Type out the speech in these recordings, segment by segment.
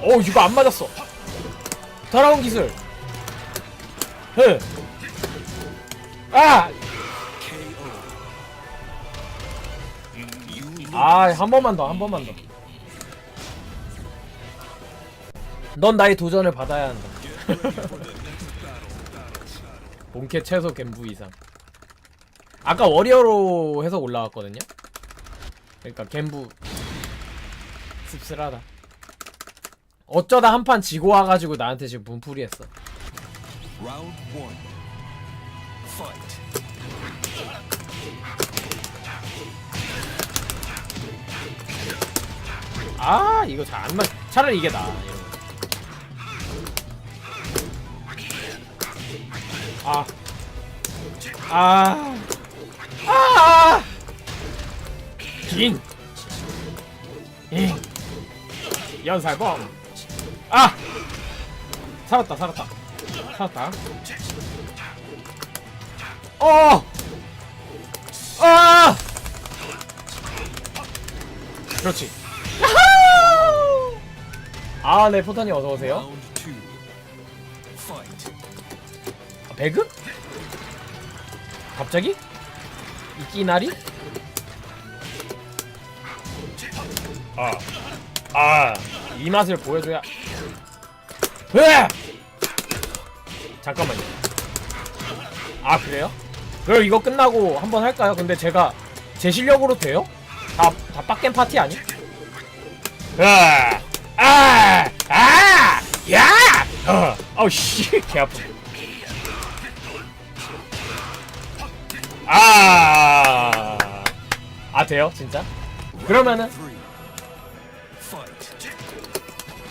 어 이거 안 맞았어 돌아온 기술 흐 아! 아, 한 번만 더, 한 번만 더. 넌 나의 도전을 받아야 한다. 본캐 최소 갬부 이상. 아까 워리어로 해서 올라왔거든요? 그러니까 갬부 씁쓸하다. 어쩌다 한 판 지고 와가지고 나한테 지금 분풀이 했어. 아 이거 잘 안 맞. 차라리 이게 나. 아. 아. 아. 긴. 잉. 연살범. 아. 살았다 살았다. 살았다. 어. 아. 그렇지. 아, 네, 포탄이 어서 오세요. Round two. Fight. 아, 배그? 갑자기? 이 끼나리? 아, 아, 이 맛을 보여줘야. 으아! 잠깐만요. 아, 그래요? 그럼 이거 끝나고 한번 할까요? 근데 제가 제 실력으로 돼요? 다, 다 빡겜 파티 아니? 아, 아, 아, 야! 어, 아우, 씨, 개 아프. 아, 아, 돼요? 진짜? 그러면은.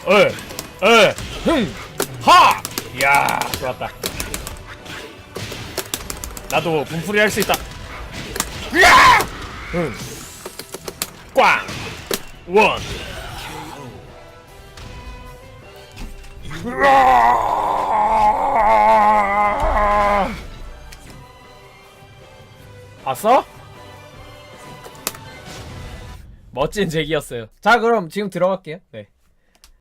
어, 어, 흥, 하! 이야, 좋았다. 나도 분풀이 할 수 있다. 으아! 흥, 꽝, 원. 으아! 봤어? 멋진 제기였어요. 자, 그럼 지금 들어갈게요. 네.